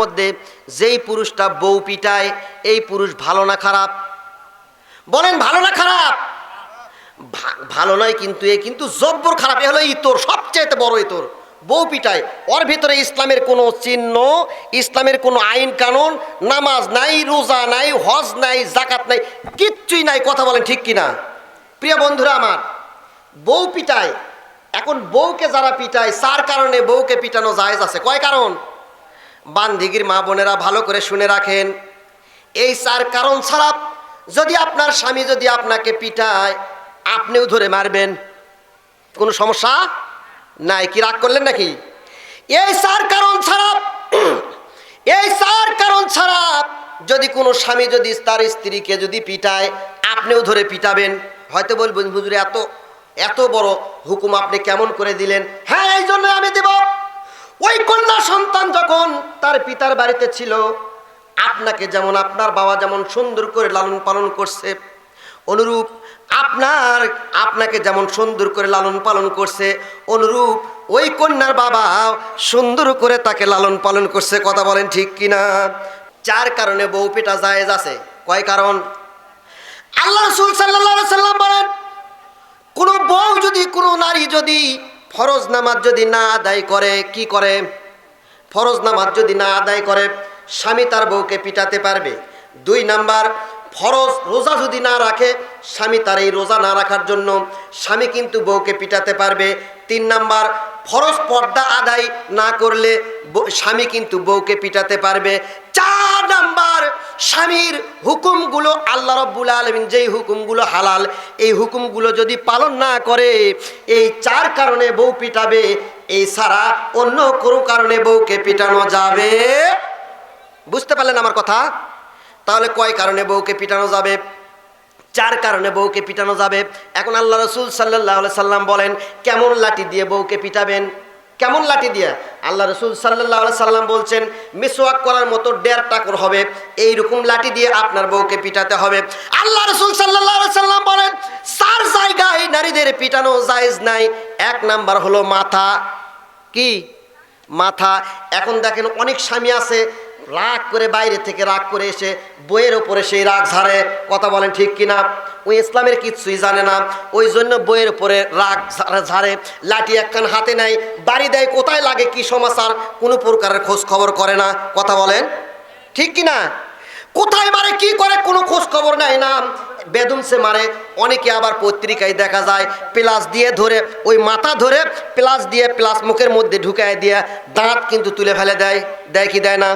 মধ্যে যেই পুরুষটা বউ পিটায়, এই পুরুষ ভালো না খারাপ? বলেন, ভালো না খারাপ? ভালো নয় কিন্তু এ কিন্তু জব্বর খারাপ, এ হলো ইতর সবচেয়ে বড় ইতর। বউ পিটায়, ওর ভিতরে ইসলামের কোনো চিহ্ন, ইসলামের কোনো আইন কানুন, নামাজ নাই, রোজা নাই, হজ নাই জাকাত নাই, কিচ্ছুই নাই, কথা বলেন ঠিক কিনা? প্রিয় বন্ধুরা আমার, বউ পিটায়, এখন বউকে যারা পিটায় তার কারণে বউকে পিটানো জায়েজ আছে। কয় কারণ? বান্ধিগির মা বোনেরা ভালো করে শুনে রাখেন। এই চার কারণ ছাড়া যদি আপনার স্বামী যদি আপনাকে পিটায়, আপনিও ধরে মারবেন। কোনো সমস্যা নাই, কি রাগ করলেন নাকি? এই চার কারণ ছাড়া, এই চার কারণ ছাড়া যদি কোনো স্বামী যদি তার স্ত্রীকে যদি পিটায়, আপনিও ধরে পিটাবেন। হয়তো বলবেন, হুজুরে, এত এত বড় হুকুম আপনি কেমন করে দিলেন? হ্যাঁ এই জন্য আমি দেব। ওই কন্যা সন্তান যখন তার পিতার বাড়িতে ছিল, আপনাকে যেমন আপনার বাবা যেমন সুন্দর করে লালন পালন করছে, অনুরূপ আপনার, আপনাকে যেমন সুন্দর করে লালন পালন করছে, অনুরূপ ওই কন্যার বাবা সুন্দর করে তাকে লালন পালন করছে, কথা বলেন ঠিক কিনা? চার কারণে বউ পেটা জায়েজ আছে। কয় কারণ? আল্লাহ রসুল সাল্লাহ সাল্লাম বলেন, কোনো বউ যদি, কোনো নারী যদি ফরজ নামাজ যদি না আদায় করে, কি করে? ফরজ নামাজ যদি না আদায় করে, স্বামী তার বউকে পিটাতে পারবে। দুই নাম্বার, ফরজ রোজা যদি না রাখে, স্বামী তার এই রোজা না রাখার জন্য স্বামী কিন্তু বউকে পিটাতে পারবে। তিন নাম্বার, ফরজ পর্দা আদায় না করলে স্বামী কিন্তু বউকে পিটাতে পারবে। চার নাম্বার স্বামীর হুকুমগুলো আল্লাহ রব্বুল আলমিন যেই হুকুমগুলো হালাল, এই হুকুমগুলো যদি পালন না করে, এই চার কারণে বউ পিটাবে, এই ছাড়া অন্য কোনো কারণে বউকে পিটানো যাবে? বুঝতে পারলেন আমার কথা? তাহলে কয় কারণে বউকে পিটানো যাবে? চার কারণে বউকে পিটানো যাবে। এখন আল্লাহ রসুল সাল্লাহ সাল্লাম বলেন, কেমন লাঠি দিয়ে বউকে পিটাবেন? কেমন লাঠি দিয়ে? আল্লাহ রসুল সাল্লাহ সাল্লাম বলছেন, মিসওয়াক করার মতো দেড় টাকর হবে এই রকম লাঠি দিয়ে আপনার বউকে পিটাতে হবে। আল্লাহ রসুল সাল্লাহ সাল্লাম বলেন চার জায়গায় নারীদের পিটানো জায়েজ নাই। এক নাম্বার হলো মাথা। কি? মাথা। এখন দেখেন অনেক স্বামী আছে রাগ করে বাইরে থেকে রাগ করে এসে বইয়ের ওপরে সেই রাগ ঝাড়ে। কথা বলেন ঠিক কিনা? ওই ইসলামের কিচ্ছুই জানে না। ওই জন্য বইয়ের উপরে রাগ ঝাড়ে। লাঠি একখান হাতে নেয়। বাড়ি দেয়, কোথায় লাগে কি সমাচার? কোনো প্রকারের খোঁজ খবর করে না। কথা বলেন ঠিক কিনা? কোথায় মারে, কি করে, কোনো খোঁজ খবর নেয় না। বেদুনসে মারে। অনেকে আবার পত্রিকায় দেখা যায়, প্লাস দিয়ে ধরে। ওই মাথা ধরে প্লাস দিয়ে প্লাস মুখের মধ্যে ঢুকায় দিয়ে দাঁত কিন্তু তুলে ফেলে দেয়। দেয় কি দেয় না?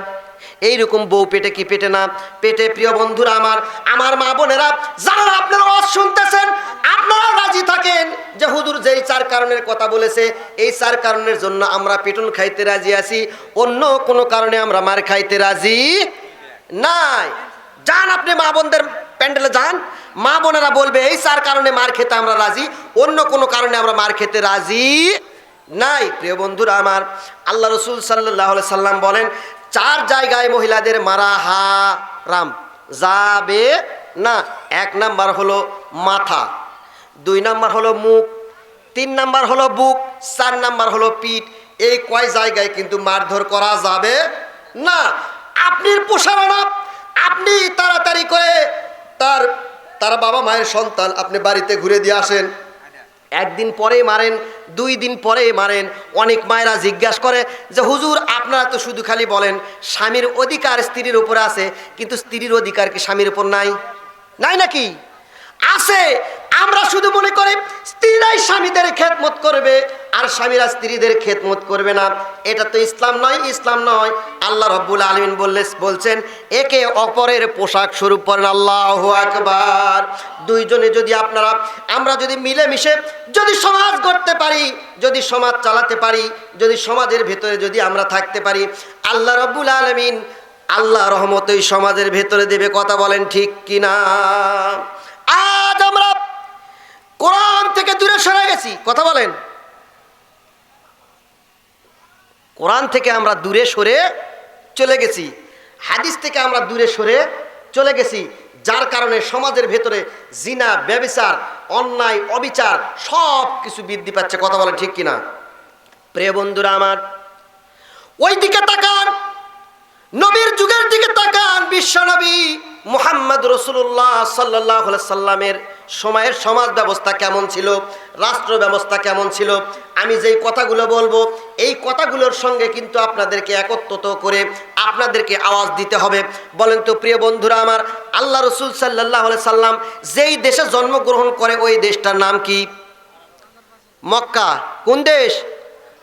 এইরকম বউ পেটে কি পেটে না? পেটে প্রিয় বন্ধুরা আমার আমার মা বোনেরা, যারা আপনারা ওয়াজ শুনতেছেন আপনারা রাজি থাকেন যে হুজুর যেই চার কারণের কথা বলেছে, এই চার কারণের জন্য আমরা পেটন খাইতে রাজি আছি, অন্য কোনো কারণে আমরা মার খাইতে রাজি নাই। যান আপনি মা বোনদের প্যান্ডেলে যান, মা বোনেরা বলবে, এই চার কারণে মার খেতে আমরা রাজি, অন্য কোনো কারণে আমরা মার খেতে রাজি নাই। প্রিয় বন্ধুরা আমার, আল্লাহ রসুল সাল্লাহ সাল্লাম বলেন চার জায়গায় মহিলাদের মারা হারাম যাবে না। এক নাম্বার হলো মাথা, দুই নাম্বার হলো মুখ, তিন নাম্বার হলো বুক, চার নাম্বার হলো পিঠ। এই কয় জায়গায় কিন্তু মারধর করা যাবে না। আপনি পোষানো না আপনি তাড়াতাড়ি করে তার তার বাবা মায়ের সন্তান আপনি বাড়িতে ঘুরে দিয়ে আসেন। একদিন পরে মারেন, দুই দিন পরে মারেন। অনেক মায়েরা জিজ্ঞাসা করে যে, হুজুর, আপনারা তো শুধু খালি বলেন, স্বামীর অধিকার স্ত্রীর উপরে আছে, কিন্তু স্ত্রীর অধিকার কি স্বামীর উপর নাই? নাই নাকি? আছে, আমরা শুধু মনে করি, স্ত্রীরাই স্বামীদের করবে আর স্বামীরা স্ত্রীদের খেদমত করবে না। এটা তো ইসলাম নয় ইসলাম নয়। আল্লাহ রব্বুল আলমিন বললে, বলছেন, একে অপরের পোশাক স্বরূপ করেন আল্লাহ আকবার। দুইজনে যদি আপনারা, আমরা যদি মিলেমিশে, যদি সমাজ গড়তে পারি, যদি সমাজ চালাতে পারি, যদি সমাজের ভেতরে যদি আমরা থাকতে পারি, আল্লাহ রব্বুল আলমিন আল্লাহ রহমত এই সমাজের ভেতরে দেবে কথা বলেন ঠিক কিনা? আজ আমরা কোরআন থেকে দূরে সরে গেছি, কথা বলেন। কোরআন থেকে আমরা দূরে সরে চলে গেছি, হাদিস থেকে আমরা দূরে সরে চলে গেছি, যার কারণে সমাজের ভেতরে জিনা, ব্যবিচার, অন্যায়, অবিচার সব কিছু বৃদ্ধি পাচ্ছে, কথা বলেন ঠিক কিনা? প্রিয় বন্ধুরা আমার ওই দিকে তাকান, নবীর যুগের দিকে তাকান বিশ্বনবী মুহাম্মদ রসুল্লাহ সাল্লাহ সাল্লামের সময়ের সমাজ ব্যবস্থা কেমন ছিল? রাষ্ট্র ব্যবস্থা কেমন ছিল? আমি যেই কথাগুলো বলব, এই কথাগুলোর সঙ্গে কিন্তু আপনাদেরকে একত্রিত করে আপনাদেরকে আওয়াজ দিতে হবে। বলেন তো, প্রিয় বন্ধুরা আমার, আল্লাহ রসুল সাল্লাহ সাল্লাম যেই দেশে জন্মগ্রহণ করে, ওই দেশটার নাম কি? মক্কা। কোন দেশ?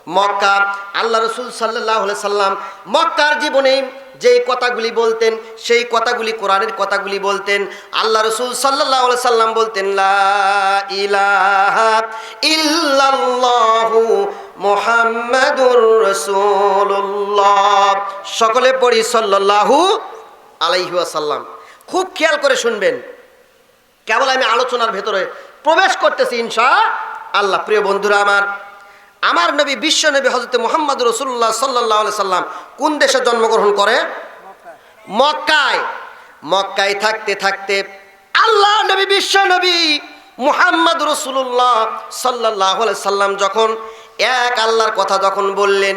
মক্কা। আল্লাহ রসুল সাল্লাহ সাল্লাম মক্কার জীবনে যেই কথাগুলি বলতেন, সেই কথাগুলি কোরআনের কথাগুলি বলতেন। আল্লাহ রসুল সাল্লাহ সাল্লাম বলতেন সকলে পড়ি সাল্লাল্লাহু আলাইহি ওয়াসাল্লাম। খুব খেয়াল করে শুনবেন। কেবল আমি আলোচনার ভেতরে প্রবেশ করতেছি ইনশা আল্লাহ। প্রিয় বন্ধুরা আমার আমার নবী, বিশ্ব নবী হজরত মোহাম্মদ রসুল্লাহ সাল্লাহ সাল্লাম কোন দেশে জন্মগ্রহণ করে? মক্কায়। মক্কায় থাকতে থাকতে আল্লাহ নবী, বিশ্ব নবী মুহাম্মদ রসুল্লাহ সাল্লাহ সাল্লাম যখন এক আল্লাহর কথা যখন বললেন,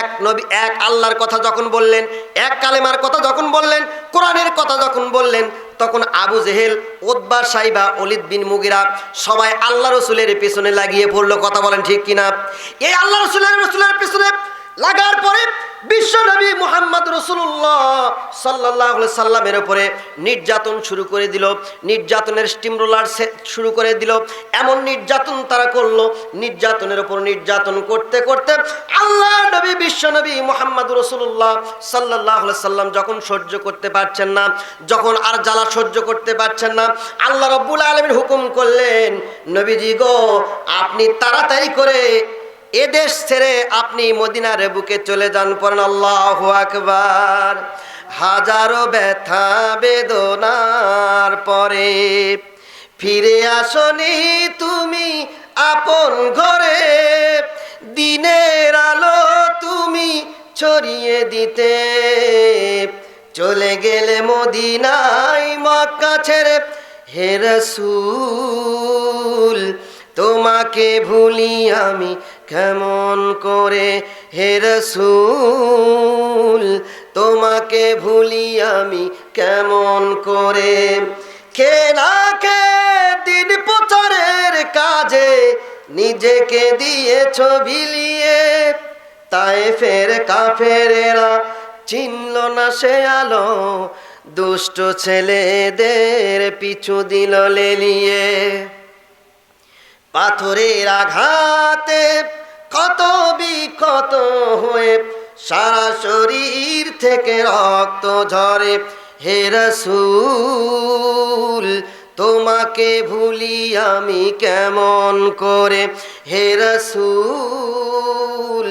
এক নবী, এক আল্লাহর কথা যখন বললেন, এক কালেমার কথা যখন বললেন, কোরআনের কথা যখন বললেন তখন আবু জেহেল ওদবা সাইবা অলিদ বিন মুগিরা সবাই আল্লাহ রসুলের পেছনে লাগিয়ে পড়ল। কথা বলেন ঠিক কিনা? এই আল্লাহ রসুলের রসুলের পেছনে লাগার পরে বিশ্ব নবী মুহাম্মদ রসুল্লাহ সাল্লাহ সাল্লামের উপরে নির্যাতন শুরু করে দিল, নির্যাতনের স্টিম রোলার শুরু করে দিল। এমন নির্যাতন তারা করল, নির্যাতনের উপর নির্যাতন করতে করতে আল্লাহ নবী, বিশ্ব নবী মোহাম্মদ রসুল্লাহ সাল্লাহ সাল্লাম যখন সহ্য করতে পারছেন না, যখন আর জ্বালা সহ্য করতে পারছেন না, আল্লাহ রব্বুল আলমীর হুকুম করলেন, নবীজি গো, আপনি তাড়াতাড়ি করে এদেশ ছেড়ে আপনি মদিনার বুকে চলে যান, পড়েন আল্লাহ আকবার। হাজারো ব্যথা বেদনার পরে ফিরে আসনি তুমি আপন ঘরে। দিনের আলো তুমি ছড়িয়ে দিতে। চলে গেলে মদিনাই মক্কা ছেড়ে, হে রসুল, তোমাকে ভুলি আমি কেমন করে হে রসুল, তোমাকে ভুলি আমি কেমন করে? কে কে দিন প্রচারের কাজে, নিজেকে দিয়েছ বিলিয়ে। তাই ফের কাফেরেরা চিনল না সে আলো, দুষ্ট ছেলেদের পিছু দিল লেলিয়ে। পাথরের আঘাতে কত বিকত হয়ে সারা শরীর থেকে রক্ত ঝরে। হে রসুল, তোমাকে ভুলি আমি কেমন করে? হে রসুল,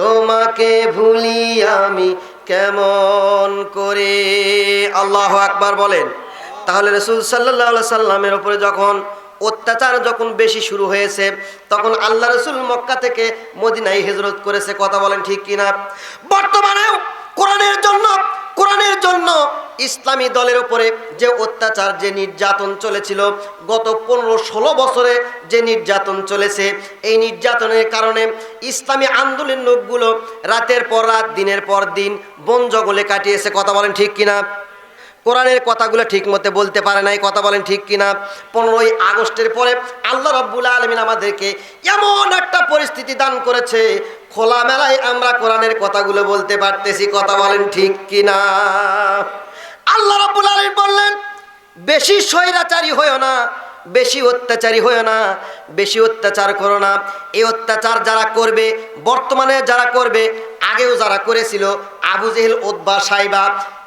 তোমাকে ভুলি আমি কেমন করে? আল্লাহ আকবার বলেন। তাহলে রসুল সাল্লাহ সাল্লামের ওপরে যখন অত্যাচার যখন বেশি শুরু হয়েছে, তখন আল্লাহ রসুল মক্কা থেকে মদিনায় হেজরত করেছে। কথা বলেন ঠিক কিনা? বর্তমানেও কোরআনের জন্য কোরআনের জন্য ইসলামী দলের উপরে যে অত্যাচার, যে নির্যাতন চলেছিল, গত পনেরো ষোলো বছরে যে নির্যাতন চলেছে, এই নির্যাতনের কারণে ইসলামী আন্দোলনের লোকগুলো রাতের পর রাত, দিনের পর দিন বন জঙ্গলে কাটিয়েছে। কথা বলেন ঠিক কিনা? কোরআনের কথাগুলো ঠিক মতো বলতে পারে নাই, কথা বলেন ঠিক কিনা? পনেরোই আগস্টের পরে আল্লাহ রব্বুল আলমিন আমাদেরকে এমন একটা পরিস্থিতি দান করেছে খোলা মেলায় আমরা কোরআনের কথাগুলো বলতে পারতেছি, কথা বলেন ঠিক কিনা? আল্লাহ রব্বুল আলমিন বললেন, বেশি স্বৈরাচারী হয়েও না, বেশি অত্যাচারী হয়েও না, বেশি অত্যাচার করো না। এই অত্যাচার যারা করবে, বর্তমানে যারা করবে, আগেও যারা করেছিল আবু জেহেল ওদ্বা সাইবা।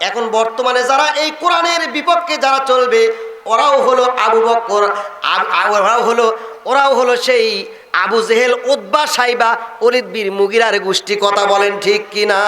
এখন বর্তমানে যারা এই কোরআনের বিপক্ষে যারা চলবে, ওরাও হলো আবু বকর ওরাও হলো ওরাও হলো সেই আবু জেহেল ওদ্বা সাইবা অলিদবির মুগিরার গোষ্ঠী। কথা বলেন ঠিক কিনা?